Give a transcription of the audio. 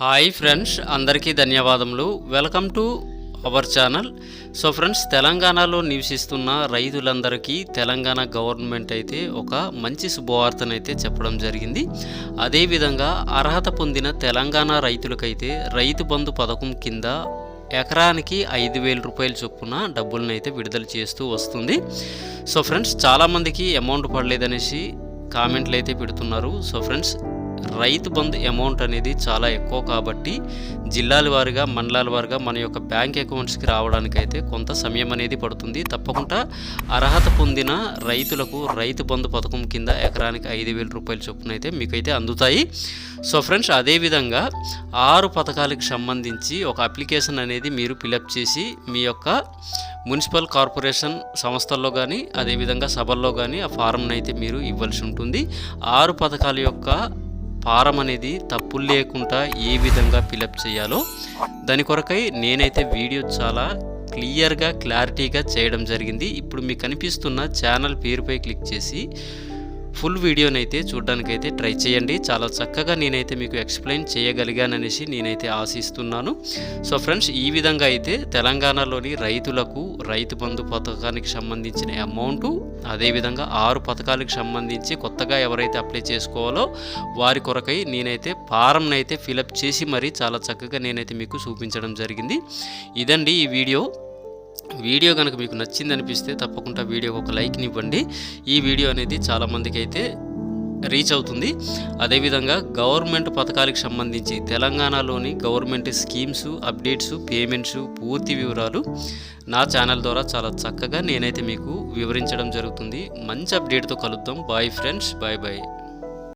Hi friends అందరికీ ధన్యవాదములు. Welcome to our channel. So friends తెలంగాణలో నివసిస్తున్న రైతులందరికీ తెలంగాణ గవర్నమెంట్ అయితే ఒక మంచి శుభవార్తనైతే చెప్పడం జరిగింది. అదేవిధంగా అర్హత పొందిన తెలంగాణ రైతులకైతే రైతు బంధు పథకం కింద ఎకరానికి ఐదు వేల రూపాయల చొప్పున డబ్బులను అయితే విడుదల చేస్తూ వస్తుంది. సో ఫ్రెండ్స్ చాలామందికి అమౌంట్ పడలేదనేసి కామెంట్లు అయితే పెడుతున్నారు. So friends Rythu Bandhu amount అనేది చాలా ఎక్కువ కాబట్టి జిల్లాల వారిగా మండలాల వారిగా మన యొక్క బ్యాంక్ అకౌంట్స్కి రావడానికి అయితే కొంత సమయం అనేది పడుతుంది. తప్పకుండా అర్హత పొందిన రైతులకు రైతు బంధు పథకం కింద ఎకరానికి ఐదు వేల రూపాయల చొప్పున అయితే మీకైతే అందుతాయి. సో ఫ్రెండ్స్ అదేవిధంగా ఆరు పథకాలకు సంబంధించి ఒక అప్లికేషన్ అనేది మీరు ఫిలప్ చేసి మీ యొక్క మున్సిపల్ కార్పొరేషన్ సంస్థల్లో కానీ అదేవిధంగా సభల్లో కానీ ఆ ఫారంను అయితే మీరు ఇవ్వాల్సి ఉంటుంది. ఆరు పథకాల యొక్క ఫారం అనేది తప్పులు లేకుండా ఏ విధంగా ఫిలప్ చేయాలో దాని కొరకై నేనైతే వీడియో చాలా క్లియర్గా క్లారిటీగా చేయడం జరిగింది. ఇప్పుడు మీకు కనిపిస్తున్న ఛానల్ పేరుపై క్లిక్ చేసి ఫుల్ వీడియోనైతే చూడడానికైతే ట్రై చేయండి. చాలా చక్కగా నేనైతే మీకు ఎక్స్ప్లెయిన్ చేయగలిగాననేసి నేనైతే ఆశిస్తున్నాను. సో ఫ్రెండ్స్ ఈ విధంగా అయితే తెలంగాణలోని రైతులకు రైతు బంధు పథకానికి సంబంధించిన అమౌంట్ అదేవిధంగా ఆరు పథకాలకు సంబంధించి కొత్తగా ఎవరైతే అప్లై చేసుకోవాలో వారి కొరకై నేనైతే ఫారంనైతే ఫిలప్ చేసి మరీ చాలా చక్కగా నేనైతే మీకు చూపించడం జరిగింది. ఇదండి ఈ వీడియో. వీడియో కనుక మీకు నచ్చింది అనిపిస్తే తప్పకుండా వీడియోకి ఒక లైక్ని ఇవ్వండి. ఈ వీడియో అనేది చాలామందికి అయితే రీచ్ అవుతుంది. అదేవిధంగా గవర్నమెంట్ పథకాలకు సంబంధించి తెలంగాణలోని గవర్నమెంట్ స్కీమ్స్ అప్డేట్స్ పేమెంట్స్ పూర్తి వివరాలు నా ఛానల్ ద్వారా చాలా చక్కగా నేనైతే మీకు వివరించడం జరుగుతుంది. మంచి అప్డేట్తో కలుద్దాం. Bye friends bye bye